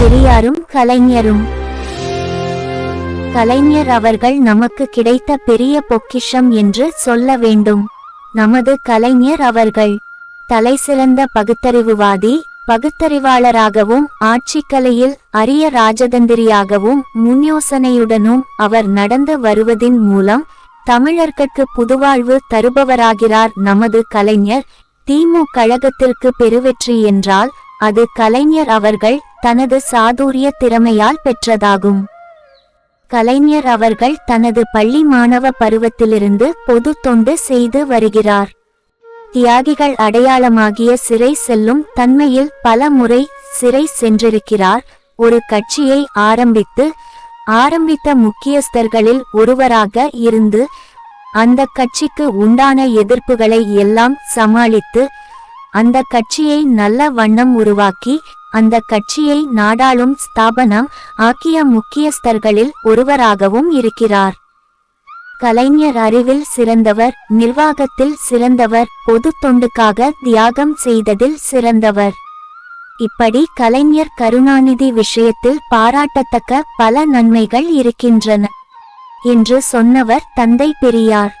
பெரியாரும் கலைஞரும். கலைஞர் அவர்கள் நமக்கு கிடைத்த பெரிய பொக்கிஷம் என்று சொல்ல வேண்டும். நமது கலைஞர் அவர்கள் தலைசிறந்த பகுத்தறிவுவாதி பகுத்தறிவாளராகவும் ஆட்சிக்கலையில் அரிய ராஜதந்திரியாகவும் முன்யோசனையுடனும் அவர் நடந்து வருவதின் மூலம் தமிழர்கட்கு புதுவாழ்வு தருபவராகிறார் நமது கலைஞர். திமு கழகத்திற்கு பெருவெற்றி என்றால் அது கலைஞர் அவர்கள் தனது சாதுரிய திறமையால் பெற்றதாகும். கலைஞர் அவர்கள் தனது பள்ளி மாணவ பருவத்திலிருந்து பொது தொண்டு செய்து வருகிறார். தியாகிகள் அடையாளமாகிய சிறை செல்லும் தன்மையில் பல முறை சிறை சென்றிருக்கிறார். ஒரு கட்சியை ஆரம்பித்து ஆரம்பித்த முக்கியஸ்தர்களில் ஒருவராக இருந்து அந்த கட்சிக்கு உண்டான எதிர்ப்புகளை எல்லாம் சமாளித்து அந்த கட்சியை நல்ல வண்ணம் உருவாக்கி அந்த கட்சியை நாடாளும் ஸ்தாபனம் ஆக்கிய முக்கியஸ்தர்களில் ஒருவராகவும் இருக்கிறார். கலைஞர் அறிவில் சிறந்தவர் நிர்வாகத்தில் சிறந்தவர் பொது தொண்டுக்காக தியாகம் செய்ததில் சிறந்தவர். இப்படி கலைஞர் கருணாநிதி விஷயத்தில் பாராட்டத்தக்க பல நன்மைகள் இருக்கின்றன. என்று சொன்னவர் தந்தை பெரியார்.